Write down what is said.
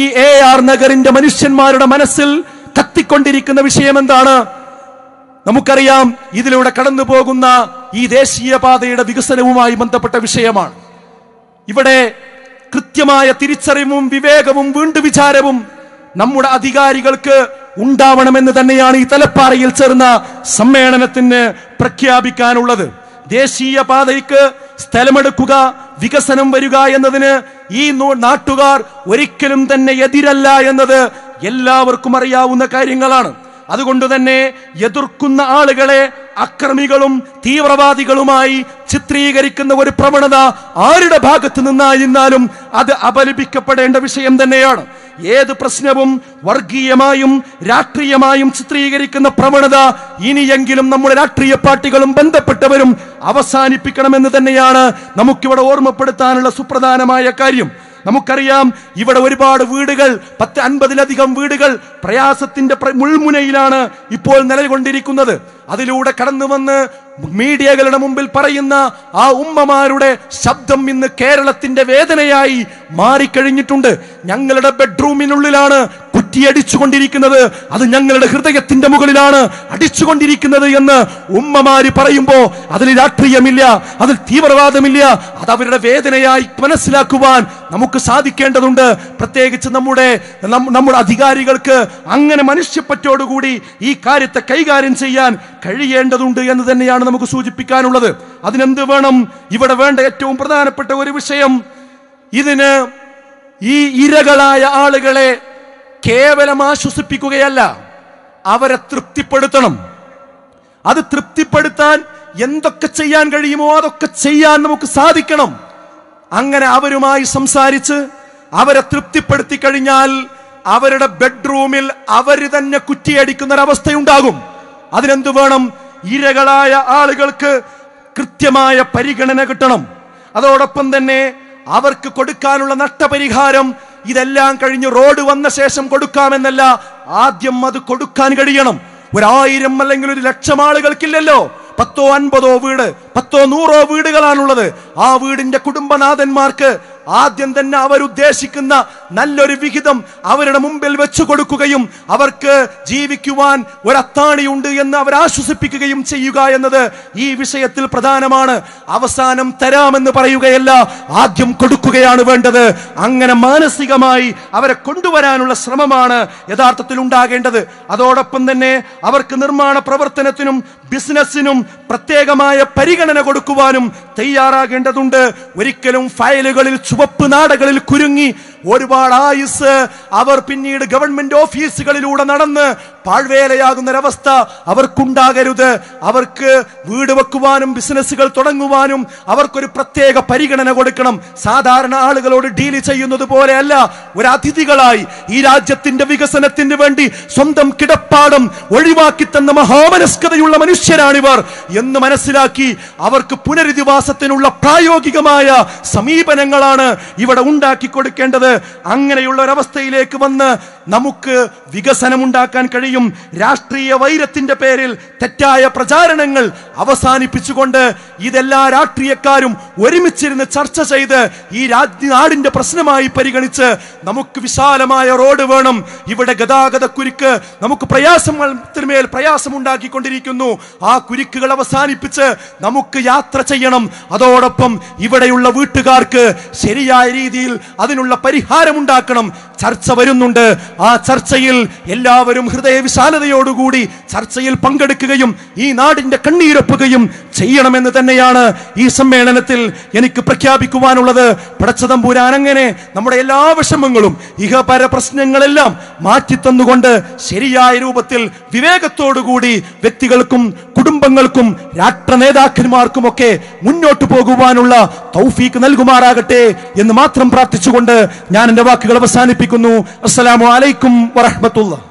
ഈ A R നഗറിന്റെ മനുഷ്യന്മാരുടെ മനസ്സിൽ കത്തിക്കൊണ്ടിരിക്കുന്ന വിഷയം എന്താണ് നമുക്കറിയാം ഇതിലൂടെ കടന്നു പോകുന്ന ഈ ദേശീയപാതയുടെ വികസനവുമായി ബന്ധപ്പെട്ട വിഷയമാണ്. ഇവിടെ കൃത്യമായ തിരിച്ചറിവും വിവേകവും വീണ്ടു വിചാരവും നമ്മുടെ അധികാരികൾക്ക് ഉണ്ടാവണമെന്ന് തന്നെയാണ് ഈ തലപ്പാറയിൽ ചേർന്ന സമ്മേളനത്തിന് പ്രഖ്യാപിക്കാനുള്ളത്. ദേശീയപാതയ്ക്ക് സ്ഥലമെടുക്കുക വികസനം വരിക എന്നതിന് ഈ നാട്ടുകാർ ഒരിക്കലും തന്നെ എതിരല്ല എന്നത് എല്ലാവർക്കും അറിയാവുന്ന കാര്യങ്ങളാണ്. അതുകൊണ്ട് തന്നെ എതിർക്കുന്ന ആളുകളെ അക്രമികളും തീവ്രവാദികളുമായി ചിത്രീകരിക്കുന്ന ഒരു പ്രവണത ആരുടെ ഭാഗത്തു നിന്നായിരുന്നാലും അത് അപലപിക്കപ്പെടേണ്ട വിഷയം തന്നെയാണ്. ഏത് പ്രശ്നവും വർഗീയമായും രാഷ്ട്രീയമായും ചിത്രീകരിക്കുന്ന പ്രവണത ഇനിയെങ്കിലും നമ്മുടെ രാഷ്ട്രീയ പാർട്ടികളും ബന്ധപ്പെട്ടവരും അവസാനിപ്പിക്കണമെന്ന് തന്നെയാണ് നമുക്കിവിടെ ഓർമ്മപ്പെടുത്താനുള്ള സുപ്രധാനമായ കാര്യം. നമുക്കറിയാം ഇവിടെ ഒരുപാട് വീടുകൾ പത്ത് അൻപതിലധികം വീടുകൾ പ്രയാസത്തിന്റെ മുൾമുനയിലാണ് ഇപ്പോൾ നിലകൊണ്ടിരിക്കുന്നത്. അതിലൂടെ കടന്നു വന്ന് മീഡിയകളുടെ മുമ്പിൽ പറയുന്ന ആ ഉമ്മമാരുടെ ശബ്ദം ഇന്ന് കേരളത്തിന്റെ വേദനയായി മാറിക്കഴിഞ്ഞിട്ടുണ്ട്. ഞങ്ങളുടെ ബെഡ്റൂമിനുള്ളിലാണ് കുറ്റിയടിച്ചുകൊണ്ടിരിക്കുന്നത് അത് ഞങ്ങളുടെ ഹൃദയത്തിന്റെ മുകളിലാണ് അടിച്ചുകൊണ്ടിരിക്കുന്നത് എന്ന് ഉമ്മമാര് പറയുമ്പോ അതിൽ രാഷ്ട്രീയമില്ല അതിൽ തീവ്രവാദമില്ല അത് അവരുടെ വേദനയായി മനസ്സിലാക്കുവാൻ നമുക്ക് സാധിക്കേണ്ടതുണ്ട്. പ്രത്യേകിച്ച് നമ്മുടെ നമ്മുടെ അധികാരികൾക്ക് അങ്ങനെ മനുഷ്യപ്പറ്റോടുകൂടി ഈ കാര്യത്തെ കൈകാര്യം ചെയ്യാൻ കഴിയേണ്ടതുണ്ട് എന്ന് തന്നെയാണ് നമുക്ക് സൂചിപ്പിക്കാനുള്ളത്. അതിനെന്ത് വേണം? ഇവിടെ വേണ്ട ഏറ്റവും പ്രധാനപ്പെട്ട ഒരു വിഷയം ഇതിന് ഈ ഇരകളായ ആളുകളെ കേവലം ആശ്വസിപ്പിക്കുകയല്ല അവരെ തൃപ്തിപ്പെടുത്തണം. അത് തൃപ്തിപ്പെടുത്താൻ എന്തൊക്കെ ചെയ്യാൻ കഴിയുമോ അതൊക്കെ ചെയ്യാൻ നമുക്ക് സാധിക്കണം. അങ്ങനെ അവരുമായി സംസാരിച്ച് അവരെ തൃപ്തിപ്പെടുത്തി കഴിഞ്ഞാൽ അവരുടെ ബെഡ്റൂമിൽ അവർ തന്നെ കുറ്റിയടിക്കുന്ന ഒരവസ്ഥയുണ്ടാകും അതിനെന്ത് വേണം? ഇരകളായ ആളുകൾക്ക് കൃത്യമായ പരിഗണന കിട്ടണം. അതോടൊപ്പം തന്നെ അവർക്ക് കൊടുക്കാനുള്ള നഷ്ടപരിഹാരം ഇതെല്ലാം കഴിഞ്ഞ് റോഡ് വന്ന ശേഷം കൊടുക്കാമെന്നല്ല ആദ്യം അത് കൊടുക്കാൻ കഴിയണം. ഒരായിരം അല്ലെങ്കിൽ ഒരു ലക്ഷം ആളുകൾക്കില്ലല്ലോ. പത്തോ അൻപതോ വീട് പത്തോ നൂറോ വീടുകളാണുള്ളത്. ആ വീടിന്റെ കുടുംബനാഥന്മാർക്ക് ആദ്യം തന്നെ അവരുദ്ദേശിക്കുന്ന നല്ലൊരു വിഹിതം അവരുടെ മുമ്പിൽ വെച്ചു കൊടുക്കുകയും അവർക്ക് ജീവിക്കുവാൻ ഒരത്താണിയുണ്ട് എന്ന് അവർ ആശ്വസിപ്പിക്കുകയും ചെയ്യുക എന്നത് ഈ വിഷയത്തിൽ പ്രധാനമാണ്. അവസാനം തരാമെന്ന് പറയുകയല്ല ആദ്യം കൊടുക്കുകയാണ് വേണ്ടത്. അങ്ങനെ മാനസികമായി അവരെ കൊണ്ടുവരാനുള്ള ശ്രമമാണ് യഥാർത്ഥത്തിൽ ഉണ്ടാകേണ്ടത്. അതോടൊപ്പം തന്നെ അവർക്ക് നിർമ്മാണ പ്രവർത്തനത്തിനും ബിസിനസ്സിനും പ്രത്യേകമായ പരിഗണന കൊടുക്കുവാനും തയ്യാറാകേണ്ടതുണ്ട്. ഒരിക്കലും ഫയലുകളിൽ ചുവപ്പ് നാടകളിൽ കുരുങ്ങി ഒരുപാട് ആയുസ് അവർ പിന്നീട് ഗവൺമെന്റ് ഓഫീസുകളിലൂടെ നടന്ന് പാഴ്വേലയാകുന്ന ഒരവസ്ഥ അവർക്കുണ്ടാകരുത്. അവർക്ക് വീട് വെക്കുവാനും ബിസിനസ്സുകൾ തുടങ്ങുവാനും അവർക്കൊരു പ്രത്യേക പരിഗണന കൊടുക്കണം. സാധാരണ ആളുകളോട് ഡീൽ ചെയ്യുന്നത് പോലെയല്ല. ഒരു അതിഥികളായി ഈ രാജ്യത്തിന്റെ വികസനത്തിന് വേണ്ടി സ്വന്തം കിടപ്പാടം ഒഴിവാക്കി തന്ന മഹാമനസ്കതയുള്ള മനുഷ്യരാണിവർ എന്ന് മനസ്സിലാക്കി അവർക്ക് പുനരധിവാസത്തിനുള്ള പ്രായോഗികമായ സമീപനങ്ങളാണ് ഇവിടെ ഉണ്ടാക്കി കൊടുക്കേണ്ടത്. അങ്ങനെയുള്ള ഒരവസ്ഥയിലേക്ക് വന്ന് നമുക്ക് വികസനമുണ്ടാക്കാൻ കഴിയും. രാഷ്ട്രീയ വൈരത്തിന്റെ പേരിൽ തെറ്റായ പ്രചാരണങ്ങൾ അവസാനിപ്പിച്ചുകൊണ്ട് ഇതെല്ലാ രാഷ്ട്രീയക്കാരും ഒരുമിച്ചിരുന്ന് ചർച്ച ചെയ്ത് ഈ നാടിന്റെ പ്രശ്നമായി പരിഗണിച്ച് നമുക്ക് വിശാലമായ റോഡ് വേണം. ഇവിടെ ഗതാഗത കുരുക്ക് നമുക്ക് പ്രയാസത്തിന്മേൽ പ്രയാസം പ്രയാസമുണ്ടാക്കിക്കൊണ്ടിരിക്കുന്നു. ആ കുരുക്കുകൾ അവസാനിപ്പിച്ച് നമുക്ക് യാത്ര ചെയ്യണം. അതോടൊപ്പം ഇവിടെയുള്ള വീട്ടുകാർക്ക് ശരിയായ രീതിയിൽ അതിനുള്ള പരിഹാരം ഉണ്ടാക്കണം ചർച്ച വരുന്നുണ്ട്. ആ ചർച്ചയിൽ എല്ലാവരും ഹൃദയ വിശാലതയോടുകൂടി ചർച്ചയിൽ പങ്കെടുക്കുകയും ഈ നാടിന്റെ കണ്ണീരൊപ്പുകയും ചെയ്യണമെന്ന് തന്നെയാണ് ഈ സമ്മേളനത്തിൽ എനിക്ക് പ്രഖ്യാപിക്കുവാനുള്ളത്. പടച്ചതമ്പൂരാൻ അങ്ങനെ നമ്മുടെ എല്ലാ വിഷമങ്ങളും ഇഹപര പ്രശ്നങ്ങളെല്ലാം മാറ്റിത്തന്നുകൊണ്ട് ശരിയായ രൂപത്തിൽ വിവേകത്തോടുകൂടി വ്യക്തികൾക്കും കുടുംബങ്ങൾക്കും രാഷ്ട്ര നേതാക്കന്മാർക്കുമൊക്കെ മുന്നോട്ട് പോകുവാനുള്ള തൗഫീക്ക് നൽകുമാറാകട്ടെ എന്ന് മാത്രം പ്രാർത്ഥിച്ചുകൊണ്ട് ഞാൻ എന്റെ വാക്കുകൾ അവസാനിപ്പിക്കുന്നു. അസ്സലാമു അലൈക്കും വറഹ്മത്തുള്ളാഹി.